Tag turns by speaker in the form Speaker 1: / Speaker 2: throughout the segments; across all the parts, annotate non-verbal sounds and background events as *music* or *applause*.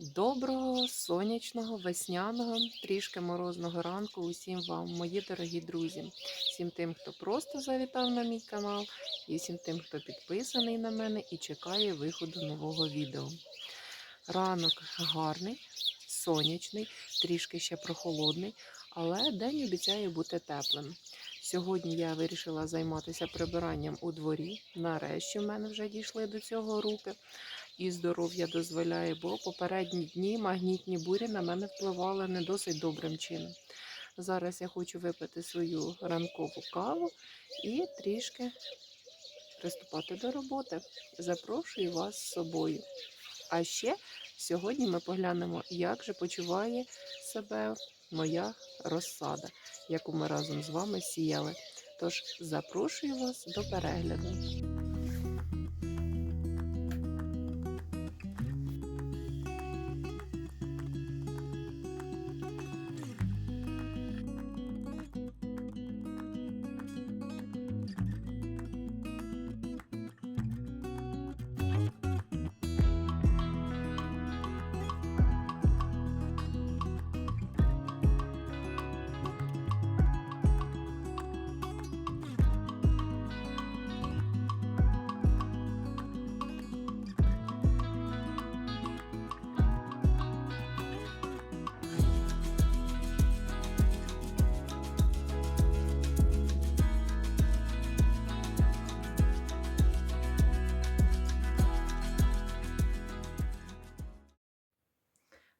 Speaker 1: Доброго, сонячного, весняного, трішки морозного ранку усім вам, мої дорогі друзі, всім тим, хто просто завітав на мій канал, і всім тим, хто підписаний на мене і чекає виходу нового відео. Ранок гарний, сонячний, трішки ще прохолодний, але день обіцяє бути теплим. Сьогодні я вирішила займатися прибиранням у дворі. Нарешті в мене вже дійшли до цього руки і здоров'я дозволяє, бо попередні дні магнітні бурі на мене впливали не досить добрим чином. Зараз я хочу випити свою ранкову каву і трішки приступати до роботи. Запрошую вас з собою. А ще сьогодні ми поглянемо, як же почуває себе моя розсада, яку ми разом з вами сіяли. Тож запрошую вас до перегляду.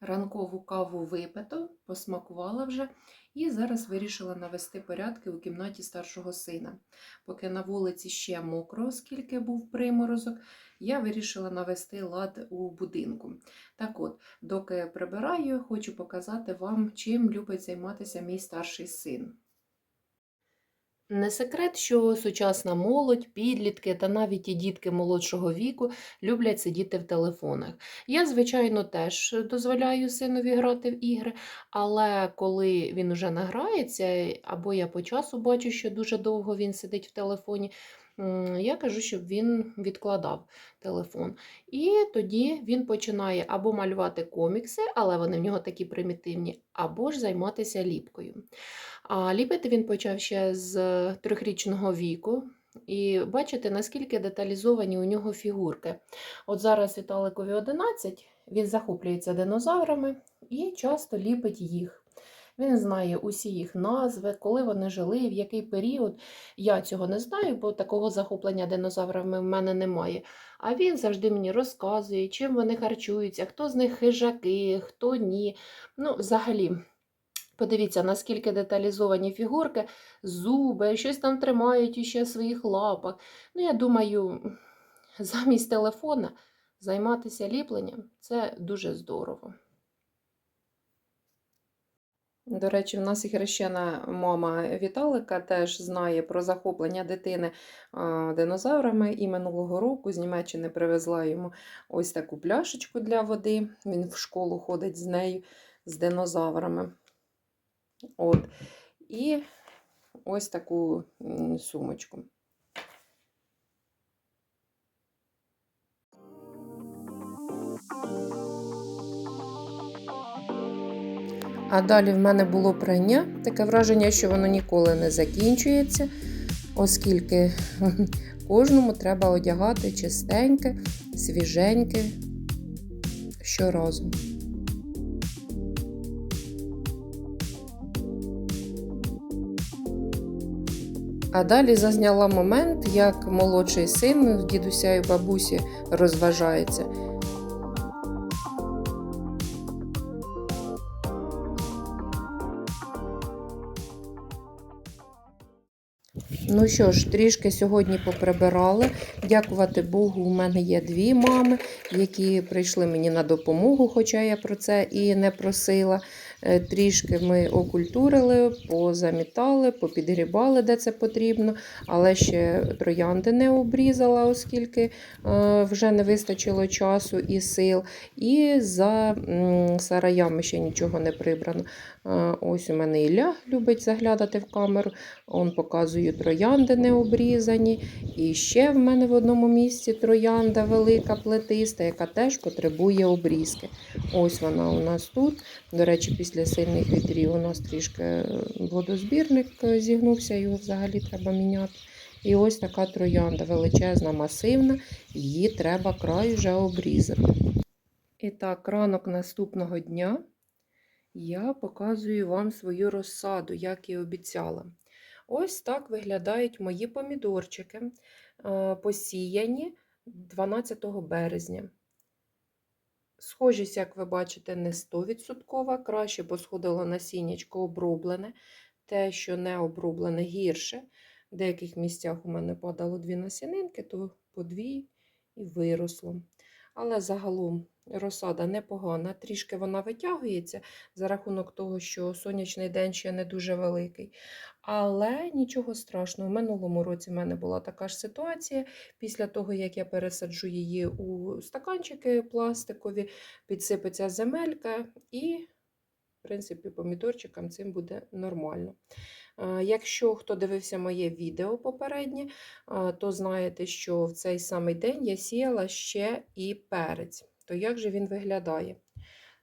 Speaker 1: Ранкову каву випито, посмакувала вже і зараз вирішила навести порядки у кімнаті старшого сина. Поки на вулиці ще мокро, оскільки був приморозок, я вирішила навести лад у будинку. Так от, доки прибираю, хочу показати вам, чим любить займатися мій старший син. Не секрет, що сучасна молодь, підлітки та навіть і дітки молодшого віку люблять сидіти в телефонах. Я, звичайно, теж дозволяю синові грати в ігри, але коли він уже награється, або я по часу бачу, що дуже довго він сидить в телефоні, я кажу, щоб він відкладав телефон. І тоді він починає або малювати комікси, але вони в нього такі примітивні, або ж займатися ліпкою. А ліпити він почав ще з трьохрічного віку. І бачите, наскільки деталізовані у нього фігурки. От зараз Віталикові 11, він захоплюється динозаврами і часто ліпить їх. Він знає усі їх назви, коли вони жили, в який період. Я цього не знаю, бо такого захоплення динозаврами в мене немає. А він завжди мені розказує, чим вони харчуються, хто з них хижаки, хто ні. Ну, взагалі. Подивіться, наскільки деталізовані фігурки, зуби, щось там тримають іще в своїх лапах. Ну, я думаю, замість телефона займатися ліпленням це дуже здорово. До речі, в нас і хрещена мама Віталика теж знає про захоплення дитини динозаврами. І минулого року з Німеччини привезла йому ось таку пляшечку для води. Він в школу ходить з нею, з динозаврами. От. І ось таку сумочку. А далі в мене було прання. Таке враження, що воно ніколи не закінчується, оскільки *laughs* кожному треба одягати чистеньке, свіженьке щоразу. А далі зазняла момент, як молодший син з дідуся і бабусі розважається. Ну що ж, трішки сьогодні поприбирали. Дякувати Богу, у мене є дві мами, які прийшли мені на допомогу, хоча я про це і не просила. Е, Трішки ми окультурили, позамітали, попідгрібали, де це потрібно, але ще троянди не обрізала, оскільки е, вже не вистачило часу і сил. І за сараями ще нічого не прибрано. Е, Ось у мене Ілля любить заглядати в камеру. Он показую троянди не обрізані. І ще в мене в одному місці троянда велика плетиста, яка теж потребує обрізки. Ось вона у нас тут. До речі, після сильних вітрів у нас трішки е, водозбірник е, зігнувся, його взагалі треба міняти. І ось така троянда величезна, масивна, її треба край вже обрізати. І так, ранок наступного дня я показую вам свою розсаду, як і обіцяла. Ось так виглядають мої помідорчики, е, посіяні 12 березня. Схожість, як ви бачите, не 100%, краще, бо сходило насіннячко оброблене. Те, що не оброблене, гірше. В деяких місцях у мене падало дві насінинки, то по дві і виросло. Але загалом розсада непогана, трішки вона витягується за рахунок того, що сонячний день ще не дуже великий. Але нічого страшного. В минулому році в мене була така ж ситуація. Після того, як я пересаджу її у стаканчики пластикові, підсипеться земелька, і, в принципі, помідорчикам цим буде нормально. Е, Якщо хто дивився моє відео попереднє, е, то знаєте, що в цей самий день я сіяла ще і перець. То як же він виглядає?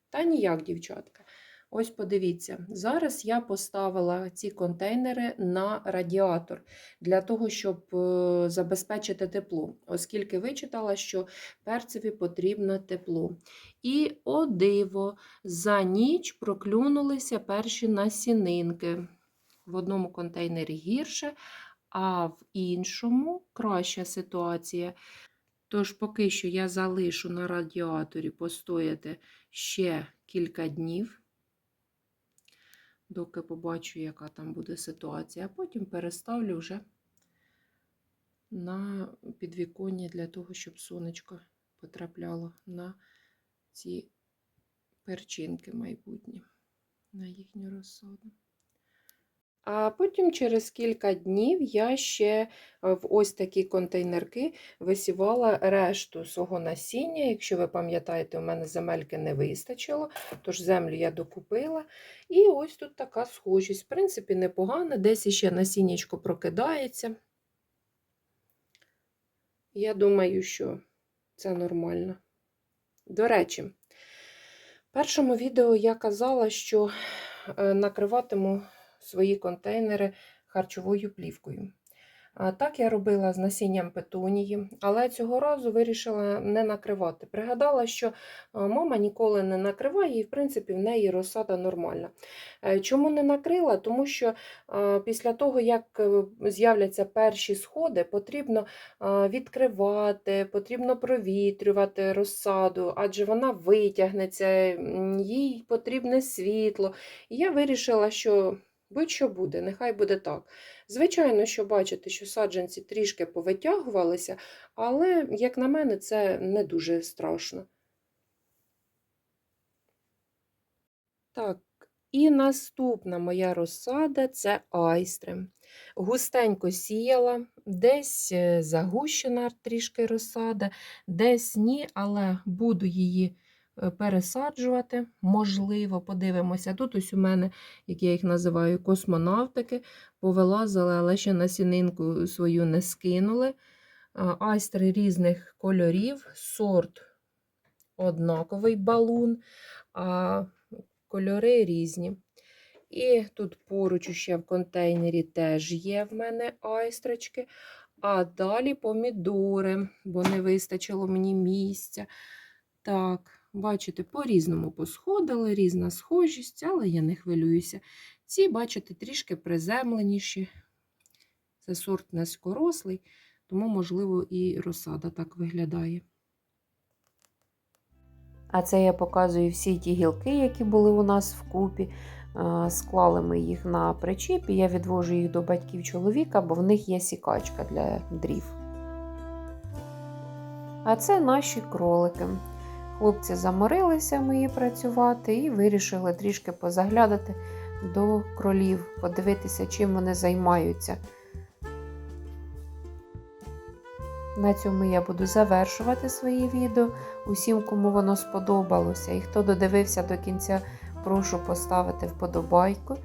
Speaker 1: Та ніяк, дівчатка. Ось подивіться, зараз я поставила ці контейнери на радіатор для того, щоб е, забезпечити тепло, оскільки вичитала, що перцеві потрібно тепло. І о диво, за ніч проклюнулися перші насінинки. В одному контейнері гірше, а в іншому краща ситуація. Тож, поки що я залишу на радіаторі постояти ще кілька днів, доки побачу, яка там буде ситуація, а потім переставлю вже на підвіконня для того, щоб сонечко потрапляло на ці перчинки майбутні, на їхню розсаду. А потім через кілька днів я ще е, в ось такі контейнерки висівала решту свого насіння. Якщо ви пам'ятаєте, у мене земельки не вистачило, тож землю я докупила. І ось тут така схожість. В принципі, непогана, десь іще насіннячко прокидається. Я думаю, що це нормально. До речі, в першому відео я казала, що е, накриватиму свої контейнери харчовою плівкою. Так я робила з насінням петунії, але цього разу вирішила не накривати. Пригадала, що мама ніколи не накриває, і, в принципі, в неї розсада нормальна. Е, чому не накрила? Тому що після того, як е, з'являться перші сходи, потрібно відкривати, потрібно провітрювати розсаду, адже вона витягнеться, їй потрібне світло. І я вирішила, що. Будь-що буде, нехай буде так. Звичайно, що бачите, що саджанці трішки повитягувалися, але, як на мене, це не дуже страшно. Так, і наступна моя розсада це айстри. Густенько сіяла, десь е, загущена трішки розсада, десь ні, але буду її. Е, пересаджувати. Можливо, подивимося. Тут ось у мене, як я їх називаю, космонавтики, повилазили, але ще насінинку свою не скинули. Айстри різних кольорів, сорт однаковий балун, а кольори різні. І тут поруч ще в контейнері теж є в мене айстрочки. А далі помідори, бо не вистачило мені місця. Так, Бачите, по-різному посходили, різна схожість, але я не хвилююся. Ці, бачите, трішки приземленіші. Це сорт низькорослий, тому, можливо, і розсада так виглядає. А це я показую всі ті гілки, які були у нас вкупі. Склали ми їх на причіпі, я відвожу їх до батьків чоловіка, бо в них є сікачка для дрів. А це наші кролики. Хлопці заморилися мої працювати і вирішили трішки позаглядати до кролів, подивитися, чим вони займаються. На цьому я буду завершувати своє відео. Усім, кому воно сподобалося, і хто додивився до кінця,
Speaker 2: прошу поставити вподобайку.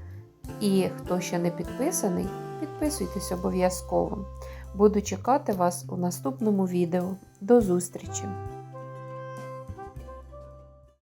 Speaker 2: І хто ще не підписаний, підписуйтесь обов'язково. Буду чекати вас у наступному відео. До зустрічі!